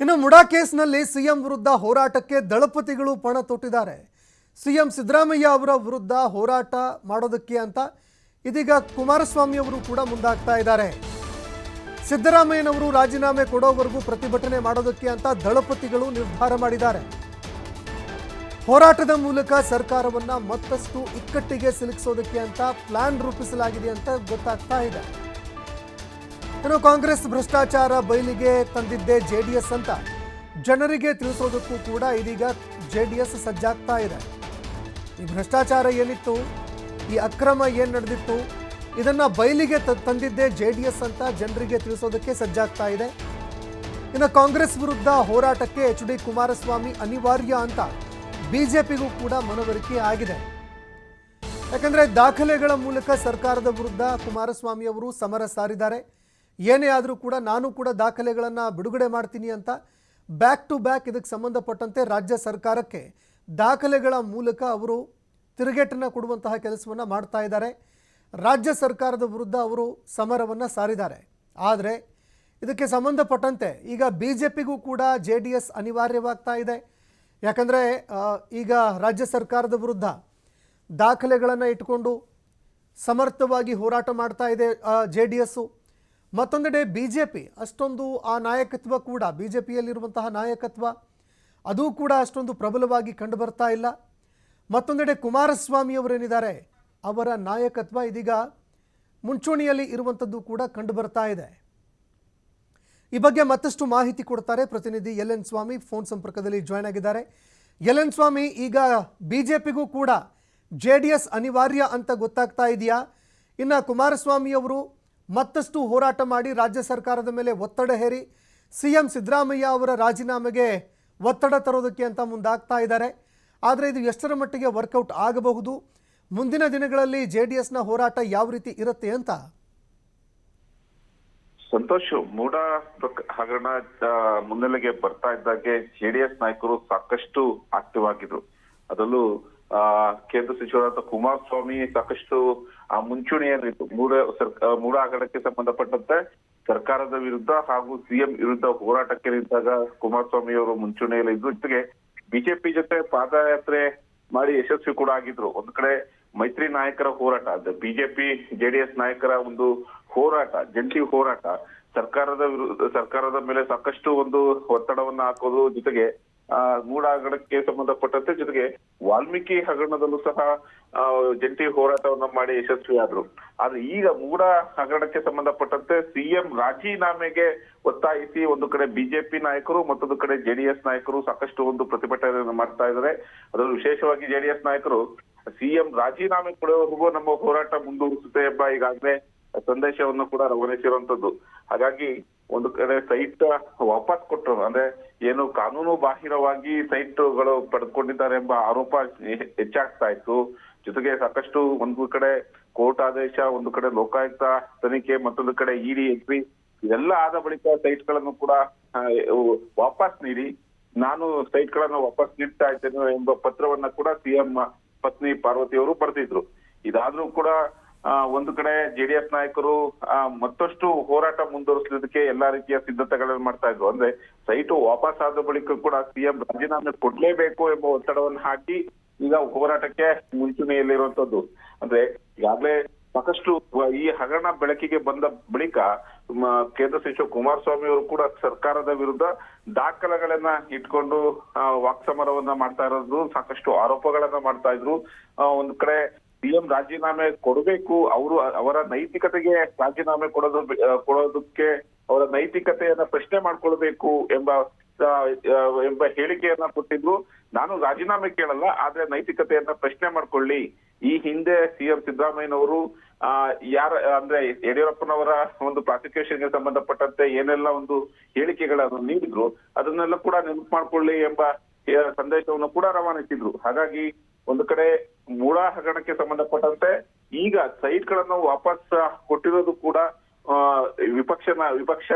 ಇನ್ನು ಮುಡಾ ಕೇಸ್ನಲ್ಲಿ ಸಿಎಂ ವಿರುದ್ಧ ಹೋರಾಟಕ್ಕೆ ದಳಪತಿಗಳು ಪಣ ತೊಟ್ಟಿದ್ದಾರೆ. ಸಿಎಂ ಸಿದ್ದರಾಮಯ್ಯ ಅವರ ವಿರುದ್ಧ ಹೋರಾಟ ಮಾಡೋದಕ್ಕೆ ಅಂತ ಇದೀಗ ಕುಮಾರಸ್ವಾಮಿ ಅವರು ಕೂಡ ಮುಂದಾಗ್ತಾ ಇದ್ದಾರೆ. ಸಿದ್ದರಾಮಯ್ಯನವರು ರಾಜೀನಾಮೆ ಕೊಡೋವರೆಗೂ ಪ್ರತಿಭಟನೆ ಮಾಡೋದಕ್ಕೆ ಅಂತ ದಳಪತಿಗಳು ನಿರ್ಧಾರ ಮಾಡಿದ್ದಾರೆ. ಹೋರಾಟದ ಮೂಲಕ ಸರ್ಕಾರವನ್ನ ಮತ್ತಷ್ಟು ಇಕ್ಕಟ್ಟಿಗೆ ಸಿಲುಕಿಸೋದಕ್ಕೆ ಅಂತ ಪ್ಲಾನ್ ರೂಪಿಸಲಾಗಿದೆ ಅಂತ ಗೊತ್ತಾಗ್ತಾ ಇದೆ. ಇನ್ನು ಕಾಂಗ್ರೆಸ್ ಭ್ರಷ್ಟಾಚಾರ ಬಯಲಿಗೆ ತಂದಿದ್ದೇ ಎಸ್ ಅಂತ. ಜನರಿಗೆ ತಿಳಿಸೋದಕ್ಕೂ ಕೂಡ ಇದೀಗ ಜೆ ಡಿ ಎಸ್ ಸಜ್ಜಾಗ್ತಾ ಇದೆ. ಈ ಭ್ರಷ್ಟಾಚಾರ ಏನಿತ್ತು, ಈ ಅಕ್ರಮ ಏನು ನಡೆದಿತ್ತು, ಇದನ್ನ ಬಯಲಿಗೆ ತಂದಿದ್ದೆ ತಂದಿದ್ದೇ ಜೆ ಡಿ ಎಸ್ ಅಂತ ಜನರಿಗೆ ತಿಳಿಸೋದಕ್ಕೆ ಸಜ್ಜಾಗ್ತಾ ಇದೆ. ಇನ್ನು ಕಾಂಗ್ರೆಸ್ ವಿರುದ್ಧ ಹೋರಾಟಕ್ಕೆ ಎಚ್ ಡಿ ಕುಮಾರಸ್ವಾಮಿ ಅನಿವಾರ್ಯ ಅಂತ ಬಿಜೆಪಿಗೂ ಕೂಡ ಮನವರಿಕೆ ಆಗಿದೆ. ಯಾಕಂದ್ರೆ ದಾಖಲೆಗಳ ಮೂಲಕ ಸರ್ಕಾರದ ವಿರುದ್ಧ ಕುಮಾರಸ್ವಾಮಿ ಅವರು ಸಮರ ಸಾರಿದ್ದಾರೆ. ಏನೇ ಆದರೂ ಕೂಡ ನಾನು ಕೂಡ ದಾಖಲೆಗಳನ್ನು ಬಿಡುಗಡೆ ಮಾಡ್ತೀನಿ ಅಂತ ಬ್ಯಾಕ್ ಟು ಬ್ಯಾಕ್ ಇದಕ್ಕೆ ಸಂಬಂಧಪಟ್ಟಂತೆ ರಾಜ್ಯ ಸರ್ಕಾರಕ್ಕೆ ದಾಖಲೆಗಳ ಮೂಲಕ ಅವರು ತಿರುಗೇಟನ್ನು ಕೊಡುವಂತಹ ಕೆಲಸವನ್ನು ಮಾಡ್ತಾ ಇದ್ದಾರೆ. ರಾಜ್ಯ ಸರ್ಕಾರದ ವಿರುದ್ಧ ಅವರು ಸಮರವನ್ನು ಸಾರಿದ್ದಾರೆ. ಆದರೆ ಇದಕ್ಕೆ ಸಂಬಂಧಪಟ್ಟಂತೆ ಈಗ ಬಿ ಜೆ ಪಿಗೂ ಕೂಡ ಜೆ ಡಿ ಎಸ್ ಅನಿವಾರ್ಯವಾಗ್ತಾ ಇದೆ. ಯಾಕಂದರೆ ಈಗ ರಾಜ್ಯ ಸರ್ಕಾರದ ವಿರುದ್ಧ ದಾಖಲೆಗಳನ್ನು ಇಟ್ಕೊಂಡು ಸಮರ್ಥವಾಗಿ ಹೋರಾಟ ಮಾಡ್ತಾ ಇದೆ ಜೆ ಡಿ ಎಸ್ಸು ಮತ್ತೊಂದೆಡೆ ಬಿ ಜೆ ಪಿ ಅಷ್ಟೊಂದು ಆ ನಾಯಕತ್ವ ಕೂಡ ಬಿ ಜೆ ಪಿಯಲ್ಲಿರುವಂತಹ ನಾಯಕತ್ವ, ಅದೂ ಕೂಡ ಅಷ್ಟೊಂದು ಪ್ರಬಲವಾಗಿ ಕಂಡು ಬರ್ತಾ ಇಲ್ಲ. ಮತ್ತೊಂದೆಡೆ ಕುಮಾರಸ್ವಾಮಿ ಅವರೇನಿದ್ದಾರೆ, ಅವರ ನಾಯಕತ್ವ ಇದೀಗ ಮುಂಚೂಣಿಯಲ್ಲಿ ಇರುವಂಥದ್ದು ಕೂಡ ಕಂಡು ಬರ್ತಾ ಇದೆ. ಈ ಬಗ್ಗೆ ಮತ್ತಷ್ಟು ಮಾಹಿತಿ ಕೊಡ್ತಾರೆ ಪ್ರತಿನಿಧಿ ಎಲ್ ಎನ್ ಸ್ವಾಮಿ, ಫೋನ್ ಸಂಪರ್ಕದಲ್ಲಿ ಜಾಯ್ನ್ ಆಗಿದ್ದಾರೆ. ಎಲ್ ಎನ್ ಸ್ವಾಮಿ, ಈಗ ಬಿಜೆಪಿಗೂ ಕೂಡ ಜೆ ಡಿ ಎಸ್ ಅನಿವಾರ್ಯ ಅಂತ ಗೊತ್ತಾಗ್ತಾ ಇದೆಯಾ? ಇನ್ನು ಕುಮಾರಸ್ವಾಮಿ ಅವರು ಮತ್ತಷ್ಟು ಹೋರಾಟ ಮಾಡಿ ರಾಜ್ಯ ಸರ್ಕಾರದ ಮೇಲೆ ಒತ್ತಡ ಹೇರಿ ಸಿ ಎಂ ಸಿದ್ದರಾಮಯ್ಯ ಅವರ ರಾಜೀನಾಮೆಗೆ ಒತ್ತಡ ತರೋದಕ್ಕೆ ಅಂತ ಮುಂದಾಗ್ತಾ ಇದ್ದಾರೆ. ಆದರೆ ಇದು ಎಷ್ಟರ ಮಟ್ಟಿಗೆ ವರ್ಕೌಟ್ ಆಗಬಹುದು? ಮುಂದಿನ ದಿನಗಳಲ್ಲಿ ಜೆ ಡಿ ಎಸ್ನ ಹೋರಾಟ ಯಾವ ರೀತಿ ಇರುತ್ತೆ ಅಂತ? ಸಂತೋಷ್ ಮೂಡ ಹಗರಣ ಮುನ್ನೆಲೆಗೆ ಬರ್ತಾ ಇದ್ದಾಗೆ ಜೆಡಿಎಸ್ ನಾಯಕರು ಸಾಕಷ್ಟು ಆಕ್ಟಿವ್ ಆಗಿದ್ರು. ಅದರಲ್ಲೂ, ಆ, ಕೇಂದ್ರ ಸಚಿವರಾದ ಕುಮಾರಸ್ವಾಮಿ ಸಾಕಷ್ಟು ಆ ಮುಂಚೂಣಿಯಲ್ಲಿತ್ತು ಮೂಡ ಸರ್ಕಾರ ಮೂಡ ಆಗಡಕ್ಕೆ ಸಂಬಂಧಪಟ್ಟಂತೆ ಸರ್ಕಾರದ ವಿರುದ್ಧ ಹಾಗೂ ಸಿಎಂ ವಿರುದ್ಧ ಹೋರಾಟಕ್ಕೆ ನಿಂತಾಗ ಕುಮಾರಸ್ವಾಮಿ ಅವರು ಮುಂಚೂಣಿಯಲ್ಲಿ ಇದ್ರು ಜೊತೆಗೆ ಬಿಜೆಪಿ ಜೊತೆ ಪಾದಯಾತ್ರೆ ಮಾಡಿ ಯಶಸ್ವಿ ಕೂಡ ಆಗಿದ್ರು. ಒಂದ್ ಕಡೆ ಮೈತ್ರಿ ನಾಯಕರ ಹೋರಾಟ ಬಿಜೆಪಿ, ಜೆಡಿಎಸ್ ನಾಯಕರ ಒಂದು ಹೋರಾಟ, ಜಂಟಿ ಹೋರಾಟ, ಸರ್ಕಾರದ ವಿರುದ್ಧ ಸರ್ಕಾರದ ಮೇಲೆ ಸಾಕಷ್ಟು ಒಂದು ಒತ್ತಡವನ್ನ ಹಾಕೋದು ಜೊತೆಗೆ ಹಗರಣಕ್ಕೆ ಸಂಬಂಧಪಟ್ಟಂತೆ ಜೊತೆಗೆ ವಾಲ್ಮೀಕಿ ಹಗರಣದಲ್ಲೂ ಸಹ ಆ, ಜಂಟಿ ಹೋರಾಟವನ್ನ ಮಾಡಿ ಯಶಸ್ವಿಯಾದ್ರು. ಆದ್ರೆ ಈಗ ಮೂಡ ಹಗರಣಕ್ಕೆ ಸಂಬಂಧಪಟ್ಟಂತೆ ಸಿಎಂ ರಾಜೀನಾಮೆಗೆ ಒತ್ತಾಯಿಸಿ ಒಂದು ಕಡೆ ಬಿಜೆಪಿ ನಾಯಕರು ಮತ್ತೊಂದು ಕಡೆ ಜೆಡಿಎಸ್ ನಾಯಕರು ಸಾಕಷ್ಟು ಒಂದು ಪ್ರತಿಭಟನೆಯನ್ನು ಮಾಡ್ತಾ ಇದ್ದಾರೆ. ಅದರಲ್ಲಿ ವಿಶೇಷವಾಗಿ ಜೆಡಿಎಸ್ ನಾಯಕರು ಸಿಎಂ ರಾಜೀನಾಮೆ ಕೊಡುವವರೆಗೂ ನಮ್ಮ ಹೋರಾಟ ಮುಂದುವರಿಸುತ್ತೆ ಎಂಬ ಈಗಾಗಲೇ ಸಂದೇಶವನ್ನು ಕೂಡ ರವಾನಿಸಿರುವಂತದ್ದು ಹಾಗಾಗಿ ಒಂದು ಕಡೆ ಸೈಟ್ ವಾಪಸ್ ಕೊಟ್ಟರು. ಅಂದ್ರೆ ಏನು ಕಾನೂನು ಬಾಹಿರವಾಗಿ ಸೈಟ್ಗಳು ಪಡೆದುಕೊಂಡಿದ್ದಾರೆ ಎಂಬ ಆರೋಪ ಹೆಚ್ಚಾಗ್ತಾ ಇತ್ತು. ಜೊತೆಗೆ ಸಾಕಷ್ಟು ಒಂದು ಕಡೆ ಕೋರ್ಟ್ ಆದೇಶ, ಒಂದು ಕಡೆ ಲೋಕಾಯುಕ್ತ ತನಿಖೆ, ಮತ್ತೊಂದು ಕಡೆ ಇಡಿ ಎಂಟ್ರಿ ಇದೆಲ್ಲ ಆದ ಬಳಿಕ ಸೈಟ್ಗಳನ್ನು ಕೂಡ ವಾಪಸ್ ನೀಡಿ. ನಾನು ಸೈಟ್ಗಳನ್ನು ವಾಪಸ್ ನೀಡ್ತಾ ಇದ್ದೇನೆ ಎಂಬ ಪತ್ರವನ್ನ ಕೂಡ ಸಿಎಂ ಪತ್ನಿ ಪಾರ್ವತಿ ಅವರು ಬರೆದಿದ್ರು. ಇದಾದ್ರೂ ಕೂಡ ಒಂದು ಕಡೆ ಜೆಡಿಎಸ್ ನಾಯಕರು ಮತ್ತಷ್ಟು ಹೋರಾಟ ಮುಂದುವರಿಸಲಿಕ್ಕೆ ಎಲ್ಲಾ ರೀತಿಯ ಸಿದ್ಧತೆಗಳನ್ನು ಮಾಡ್ತಾ ಇದ್ರು. ಅಂದ್ರೆ ಸೈಟು ವಾಪಸ್ ಆದ ಬಳಿಕ ಕೂಡ ಸಿಎಂ ರಾಜೀನಾಮೆ ಕೊಡ್ಲೇಬೇಕು ಎಂಬ ಒತ್ತಡವನ್ನು ಹಾಕಿ ಈಗ ಹೋರಾಟಕ್ಕೆ ಮುಂಚೂಣಿಯಲ್ಲಿರುವಂತದ್ದು. ಅಂದ್ರೆ ಈಗಾಗಲೇ ಸಾಕಷ್ಟು ಈ ಹಗರಣ ಬೆಳಕಿಗೆ ಬಂದ ಬಳಿಕ ಕೇಂದ್ರ ಸಚಿವ ಕುಮಾರಸ್ವಾಮಿ ಅವರು ಕೂಡ ಸರ್ಕಾರದ ವಿರುದ್ಧ ದಾಖಲೆಗಳನ್ನ ಇಟ್ಕೊಂಡು ವಾಕ್ಸಮರವನ್ನ ಮಾಡ್ತಾ ಇರೋದು ಸಾಕಷ್ಟು ಆರೋಪಗಳನ್ನ ಮಾಡ್ತಾ ಇದ್ರು. ಒಂದು ಕಡೆ ಸಿಎಂ ರಾಜೀನಾಮೆ ಕೊಡಬೇಕು, ಅವರು ಅವರ ನೈತಿಕತೆಗೆ ರಾಜೀನಾಮೆ ಕೊಡೋದು ಕೊಡೋದಕ್ಕೆ ಅವರ ನೈತಿಕತೆಯನ್ನ ಪ್ರಶ್ನೆ ಮಾಡ್ಕೊಳ್ಬೇಕು ಎಂಬ ಎಂಬ ಹೇಳಿಕೆಯನ್ನ ಕೊಟ್ಟಿದ್ರು. ನಾನು ರಾಜೀನಾಮೆ ಕೇಳಲ್ಲ, ಆದ್ರೆ ನೈತಿಕತೆಯನ್ನ ಪ್ರಶ್ನೆ ಮಾಡ್ಕೊಳ್ಳಿ. ಈ ಹಿಂದೆ ಸಿಎಂ ಸಿದ್ದರಾಮಯ್ಯನವರು, ಆ, ಯಾರ, ಅಂದ್ರೆ ಯಡಿಯೂರಪ್ಪನವರ ಒಂದು ಪ್ರಾಸಿಕ್ಯೂಷನ್ಗೆ ಸಂಬಂಧಪಟ್ಟಂತೆ ಏನೆಲ್ಲ ಒಂದು ಹೇಳಿಕೆಗಳನ್ನು ನೀಡಿದ್ರು, ಅದನ್ನೆಲ್ಲ ಕೂಡ ನೆನಪು ಮಾಡ್ಕೊಳ್ಳಿ ಎಂಬ ಸಂದೇಶವನ್ನು ಕೂಡ ರವಾನಿಸಿದ್ರು. ಹಾಗಾಗಿ ಒಂದು ಕಡೆ ಮೂಳ ಹಗರಣಕ್ಕೆ ಸಂಬಂಧಪಟ್ಟಂತೆ ಈಗ ಸೈಟ್ಗಳನ್ನು ವಾಪಸ್ ಕೊಟ್ಟಿರೋದು ಕೂಡ ವಿಪಕ್ಷನ ವಿಪಕ್ಷ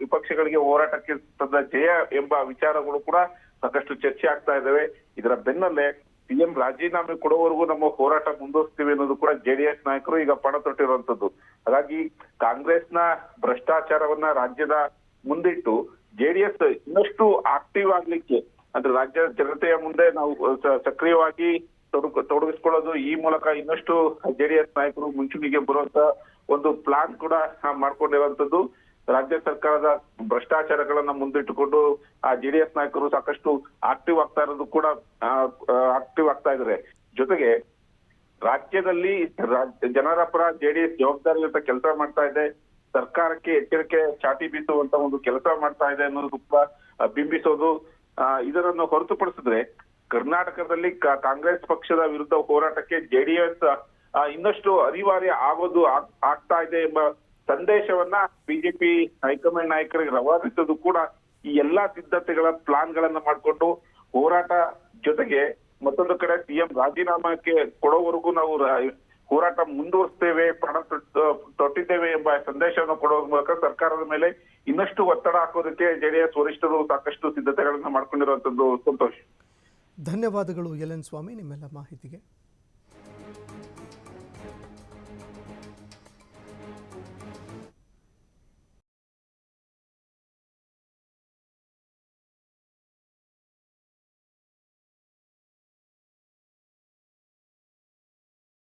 ವಿಪಕ್ಷಗಳಿಗೆ ಹೋರಾಟಕ್ಕೆ ತಂದ ಜಯ ಎಂಬ ವಿಚಾರಗಳು ಕೂಡ ಸಾಕಷ್ಟು ಚರ್ಚೆ ಆಗ್ತಾ ಇದ್ದಾವೆ. ಇದರ ಬೆನ್ನಲ್ಲೇ ಸಿಎಂ ರಾಜೀನಾಮೆ ಕೊಡುವವರೆಗೂ ನಮ್ಮ ಹೋರಾಟ ಮುಂದುವರಿಸ್ತೀವಿ ಅನ್ನೋದು ಕೂಡ ಜೆಡಿಎಸ್ ನಾಯಕರು ಈಗ ಪಣ ತೊಟ್ಟಿರುವಂತದ್ದು. ಹಾಗಾಗಿ ಕಾಂಗ್ರೆಸ್ನ ಭ್ರಷ್ಟಾಚಾರವನ್ನ ರಾಜ್ಯದ ಮುಂದಿಟ್ಟು ಜೆಡಿಎಸ್ ಇನ್ನಷ್ಟು ಆಕ್ಟಿವ್ ಆಗ್ಲಿಕ್ಕೆ ಅಂದ್ರೆ ರಾಜ್ಯದ ಜನತೆಯ ಮುಂದೆ ನಾವು ಸಕ್ರಿಯವಾಗಿ ತೊಡಗಿಸ್ಕೊಳ್ಳೋದು ಈ ಮೂಲಕ ಇನ್ನಷ್ಟು ಜೆಡಿಎಸ್ ನಾಯಕರು ಮುಂಚೂಣಿಗೆ ಬರುವಂತ ಒಂದು ಪ್ಲಾನ್ ಕೂಡ ಮಾಡ್ಕೊಂಡಿರುವಂತದ್ದು. ರಾಜ್ಯ ಸರ್ಕಾರದ ಭ್ರಷ್ಟಾಚಾರಗಳನ್ನ ಮುಂದಿಟ್ಟುಕೊಂಡು ಆ ಜೆಡಿಎಸ್ ನಾಯಕರು ಸಾಕಷ್ಟು ಆಕ್ಟಿವ್ ಆಗ್ತಾ ಇರೋದು ಕೂಡ ಆಕ್ಟಿವ್ ಆಗ್ತಾ ಇದ್ದಾರೆ ಜೊತೆಗೆ ರಾಜ್ಯದಲ್ಲಿ ರಾಜ್- ಜನರ ಪರ ಜೆಡಿಎಸ್ ಜವಾಬ್ದಾರಿಯುತ ಕೆಲಸ ಮಾಡ್ತಾ ಇದೆ. ಸರ್ಕಾರಕ್ಕೆ ಎಚ್ಚರಿಕೆ ಚಾಟಿ ಬೀಸುವಂತ ಒಂದು ಕೆಲಸ ಮಾಡ್ತಾ ಇದೆ ಅನ್ನೋದು ಕೂಡ ಬಿಂಬಿಸೋದು ಇದರನ್ನು ಹೊರತುಪಡಿಸಿದ್ರೆ ಕರ್ನಾಟಕದಲ್ಲಿ ಕಾಂಗ್ರೆಸ್ ಪಕ್ಷದ ವಿರುದ್ಧ ಹೋರಾಟಕ್ಕೆ ಜೆಡಿಎಸ್ ಇನ್ನಷ್ಟು ಅನಿವಾರ್ಯ ಆಗೋದು ಆಗ್- ಆಗ್ತಾ ಇದೆ ಎಂಬ ಸಂದೇಶವನ್ನ ಬಿಜೆಪಿ ಹೈಕಮಾಂಡ್ ನಾಯಕರಿಗೆ ರವಾನಿಸೋದು ಕೂಡ ಈ ಎಲ್ಲಾ ಸಿದ್ಧತೆಗಳ ಪ್ಲಾನ್ ಗಳನ್ನ ಮಾಡಿಕೊಂಡು ಹೋರಾಟ ಜೊತೆಗೆ ಮತ್ತೊಂದು ಕಡೆ ಸಿಎಂ ರಾಜೀನಾಮಾಕ್ಕೆ ಕೊಡೋವರೆಗೂ ನಾವು ಹೋರಾಟ ಮುಂದುವರಿಸ್ತೇವೆ ಪ್ರಾಣ ತೊಟ್ಟಿದ್ದೇವೆ ಎಂಬ ಸಂದೇಶವನ್ನು ಕೊಡುವ ಮೂಲಕ ಸರ್ಕಾರದ ಮೇಲೆ ಇನ್ನಷ್ಟು ಒತ್ತಡ ಹಾಕೋದಕ್ಕೆ ಜೆಡಿಎಸ್ ವರಿಷ್ಠರು ಸಾಕಷ್ಟು ಸಿದ್ಧತೆಗಳನ್ನ ಮಾಡ್ಕೊಂಡಿರುವಂತದ್ದು ಸಂತೋಷ್. ಧನ್ಯವಾದಗಳು ಎಲ್ ಸ್ವಾಮಿ ನಿಮ್ಮೆಲ್ಲ ಮಾಹಿತಿಗೆ.